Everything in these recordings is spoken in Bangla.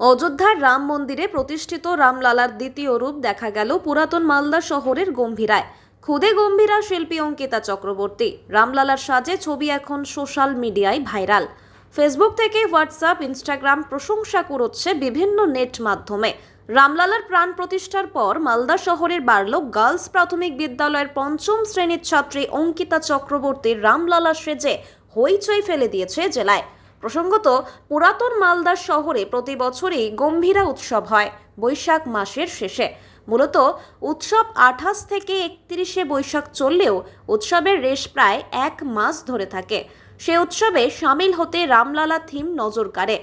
অযোধ্যার রাম মন্দিরে প্রতিষ্ঠিত রামলালার দ্বিতীয় রূপ দেখা গেল পুরাতন মালদা শহরের গম্ভীরায়। খুদে গম্ভীরা শিল্পী অঙ্কিতা চক্রবর্তী। রামলালার সাজে ছবি এখন সোশ্যাল মিডিয়ায় ভাইরাল। ফেসবুক থেকে হোয়াটসঅ্যাপ, ইনস্টাগ্রাম প্রশংসা করছে বিভিন্ন নেট মাধ্যমে। রামলালার প্রাণ প্রতিষ্ঠার পর মালদা শহরের বার্লো গার্লস প্রাথমিক বিদ্যালয়ের পঞ্চম শ্রেণির ছাত্রী অঙ্কিতা চক্রবর্তীর রামলালা সেজে হইচই ফেলে দিয়েছে জেলায়। প্রসঙ্গত, পুরাতন মালদা শহরে প্রতি বছরই গম্ভীরা উৎসব হয় বৈশাখ মাসের শেষে। মূলত উৎসব আঠাশ থেকে একত্রিশে বৈশাখ চললেও উৎসবের রেশ প্রায় এক মাস ধরে থাকে। সে উৎসবে সামিল হতে রামলালা থিম নজর কাড়ে।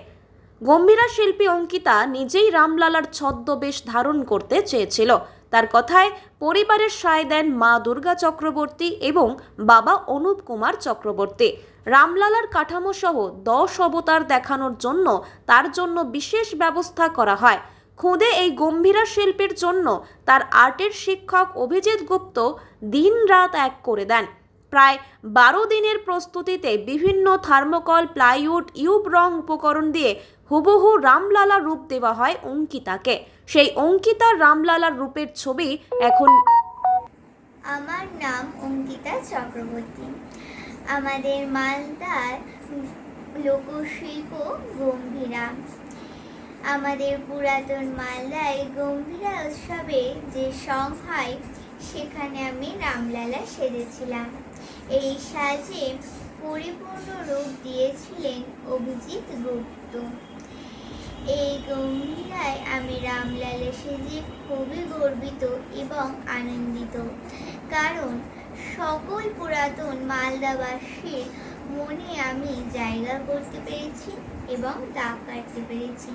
গম্ভীরা শিল্পী অঙ্কিতা নিজেই রামলালার ছদ্মবেশ ধারণ করতে চেয়েছিল। তার কথায় পরিবারের সায় দেন মা দুর্গা চক্রবর্তী এবং বাবা অনুপ কুমার চক্রবর্তী। রামলালার কাঠামো সহ দশ অবতার দেখানোর জন্য তার জন্য বিশেষ ব্যবস্থা করা হয়। খুদে এই গম্ভীরা শিল্পীর জন্য তার আর্টের শিক্ষক অভিজিৎ গুপ্ত দিন রাত এক করে দেন। প্রায় বারো দিনের প্রস্তুতিতে বিভিন্ন থার্মোকল, প্লাইউড ইউব রং উপকরণ দিয়ে হুবহু রামলালা রূপ দেওয়া হয় অঙ্কিতাকে। সেই অঙ্কিতার রামলালার রূপের ছবি এখন আমার নাম অঙ্কিতা চক্রবর্তী। আমাদের মালদার লোকশিল্প গম্ভীরা। আমাদের পুরাতন মালদায় গম্ভীরা উৎসবে যে সং হয়, সেখানে আমি রামলালা সেজেছিলাম। এই সাজে পরিপূর্ণ রূপ দিয়েছিলেন অভিজিৎ গুপ্ত। এই গম্ভীরায় আমি রামলালে সেজে খুবই গর্বিত এবং আনন্দিত। কারণ সকল পুরাতন মালদাবাসীর মনে আমি জায়গা করতে পেরেছি এবং দাগ কাটতে পেরেছি।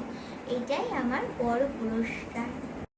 এটাই আমার বড় পুরস্কার।